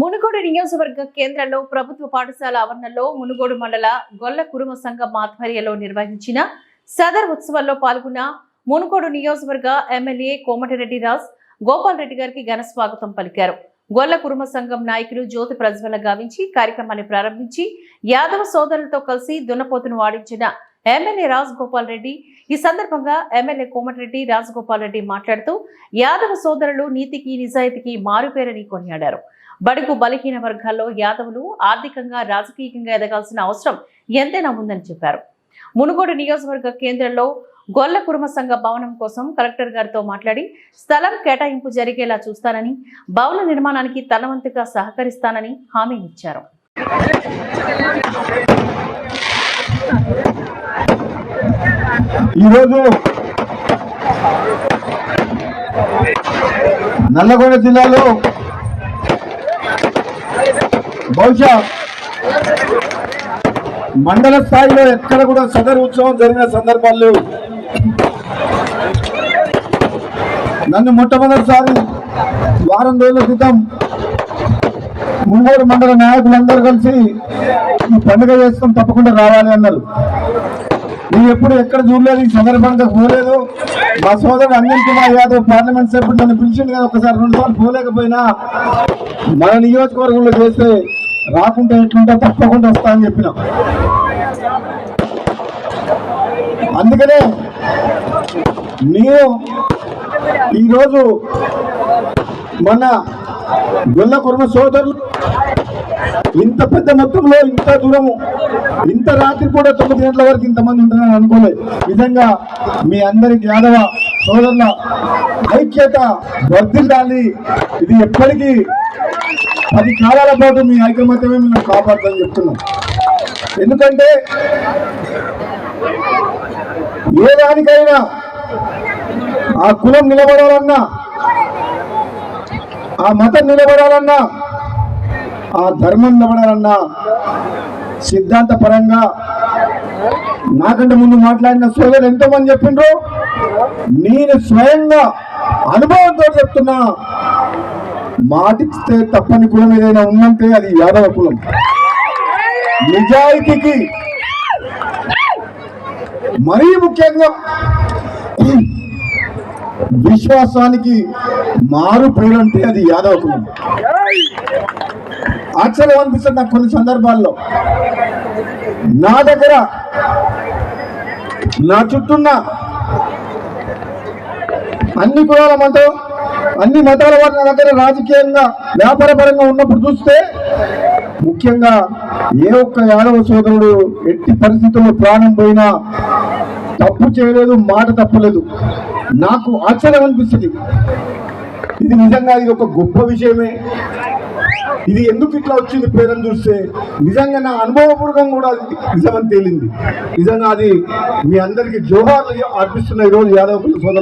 మునుగోడు నియోజకవర్గ కేంద్రంలో ప్రభుత్వ పాఠశాల ఆవరణలో మునుగోడు మండల గొల్ల కురుమ సంఘం ఆధ్వర్యంలో నిర్వహించిన సదర్ ఉత్సవాల్లో పాల్గొన్న మునుగోడు నియోజకవర్గ ఎమ్మెల్యే కోమటిరెడ్డి రాజ్ గోపాల్ రెడ్డి గారికి ఘన స్వాగతం పలికారు. గొల్ల కురుమ సంఘం నాయకులు జ్యోతి ప్రజ్వల గావించి కార్యక్రమాన్ని ప్రారంభించి యాదవ సోదరులతో కలిసి దున్నపోతును వాడించిన ఎమ్మెల్యే రాజగోపాల్ రెడ్డి ఈ సందర్భంగా ఎమ్మెల్యే కోమటిరెడ్డి రాజగోపాల్ రెడ్డి మాట్లాడుతూ యాదవ సోదరులు నీతికి నిజాయితీకి మారుపేరని కొనియాడారు. బడుగు బలహీన వర్గాల్లో యాదవులు ఆర్థికంగా రాజకీయంగా ఎదగాల్సిన అవసరం ఎంతైనా ఉందని చెప్పారు. మునుగోడు నియోజకవర్గ కేంద్రంలో గొల్ల కుర్మ సంఘ భవనం కోసం కలెక్టర్ గారితో మాట్లాడి స్థలం కేటాయింపు జరిగేలా చూస్తానని భవన నిర్మాణానికి తనవంతుగా సహకరిస్తానని హామీ ఇచ్చారు. ఈరోజు నల్లగొండ జిల్లాలో బహుశా మండల స్థాయిలో ఎక్కడ కూడా సదర్ ఉత్సవం జరిగిన సందర్భాలు నన్ను మొట్టమొదటిసారి వారం రోజుల క్రితం మునుగోడు మండల నాయకులందరూ కలిసి ఈ పండుగ చేసుకొని తప్పకుండా రావాలి అన్నారు. నేను ఎప్పుడు ఎక్కడ చూడలేదు ఈ సందర్భంగా పోలేదు. మా సోదరుడు అనిల్ కుమార్ యాదవ్ పార్లమెంట్ సభ్యుడు నన్ను పిలిచిండు కదా ఒకసారి రెండు సార్లు పోలేకపోయినా మన నియోజకవర్గంలో చేస్తే రాకుంటే ఎట్లుంటే తప్పకుండా వస్తా అని చెప్పిన. అందుకనే నేను ఈరోజు మన గొల్ల కుర్మ సోదరులు ఇంత పెద్ద మొత్తంలో ఇంత దూరము ఇంత రాత్రి కూడా తొమ్మిది గంటల వరకు ఇంతమంది ఉంటారని అనుకోలేదు. నిజంగా మీ అందరికి యాదవ సోదరుల ఐక్యత వర్ధిల్లాలి. ఇది ఎప్పటికీ పది కాలాల పాటు మీ ఐకమత్యమే మేము కాపాడుతామని చెప్తున్నాం. ఎందుకంటే ఏ దానికైనా ఆ కులం నిలబడాలన్నా ఆ మతం నిలబడాలన్నా ఆ ధర్మం నిలబడాలన్నా సిద్ధాంత పరంగా నాకంటే ముందు మాట్లాడిన సోదరులు ఎంతో మంది చెప్పిండ్రు నేను స్వయంగా అనుభవంతో చెప్తున్నా. మాటిస్తే తప్పని కులం ఏదైనా ఉందంటే అది యాదవ కులం. నిజాయితీకి మరీ ముఖ్యంగా విశ్వాసానికి మారు పేరంటే అది యాదవ కులం. ఆశ్చర్యం అనిపిస్తుంది నాకు కొన్ని సందర్భాల్లో. నా దగ్గర నా చుట్టూన్న అన్ని కులాల మాతో అన్ని మతాల వారి దగ్గర రాజకీయంగా వ్యాపారపరంగా ఉన్నప్పుడు చూస్తే ముఖ్యంగా ఏ ఒక్క యాదవ సోదరుడు ఎట్టి పరిస్థితుల్లో ప్రాణం పోయినా తప్పు చేయలేదు మాట తప్పలేదు. నాకు ఆశ్చర్యం అనిపిస్తుంది. ఇది నిజంగా ఇది ఒక గొప్ప విషయమే ఇది ఎందుకు ఇట్లా వచ్చింది పేరని చూస్తే నిజంగా నా అనుభవపూర్వకం కూడా అది నిజమని తేలింది. నిజంగా అది మీ అందరికీ జోహార్లు అర్పిస్తున్న ఈరోజు యాదవ్ సోదరు